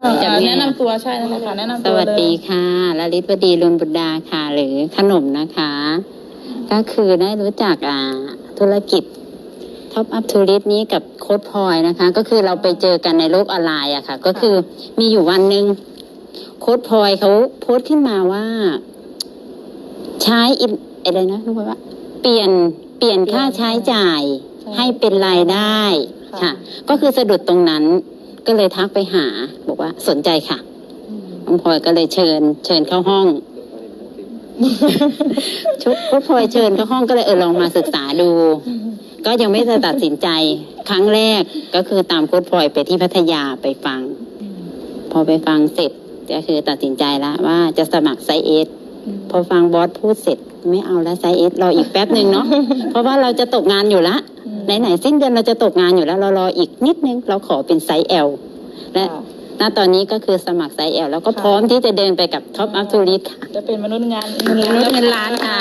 เอ่อจากแม่แนะนำตัวใช่นะคะแนะนำสตัววัสเลยดีค่ะลลิตวดีลุนบุตรดาค่ะ หรือขนมนะคะ ก็คือได้รู้จักอ่าธุรกิจท็อปอัพทูริสนี้กับโค้ดพลอยนะคะ ก็คือเราไปเจอกันในโลกออนไลน์อะค่ะ ก็คือมีอยู่วันหนึ่งโค้ดพลอยเขาโพสต์ขึ้นมาว่า ใช้อินอะไรนะรู้ไหมว่า เปลี่ยนเปลี่ยนค่าใช้จ่ายให้เป็นรายได้ค่ะ ก็คือสะดุดตรงนั้น ก็เลยทักไปหา บอกว่าสนใจค่ะน้องพลอยก็เลยเชิญ เชิญเข้าห้อง ชุดก็พลอยเชิญเข้าห้องก็เลยเออลองมาศึกษาดู ก็ยังไม่ได้ตัดสินใจ ครั้งแรกก็คือตามโค้ดพลอยไปที่พัทยาไปฟัง พอไปฟังเสร็จก็คือตัดสินใจแล้วว่าจะสมัครไซเอสพอฟังบอสพูดเสร็จ ไม่เอาแล้วไซเอสรออีกแป๊บหนึ่งเนาะเพราะว่าเราจะตกงานอยู่ละ ไหนๆสิ้นเดือนเราจะตกงานอยู่แล้วเรารออีกนิดนึงเราขอเป็นไซส์ L และค่ะณตอนนี้ก็คือสมัครไซส์ L แล้วก็ค่ะพร้อมที่จะเดินไปกับท็อปอัพทูริสค่ะ จะเป็นมนุษย์งานมนุษย์เงินล้านค่ะ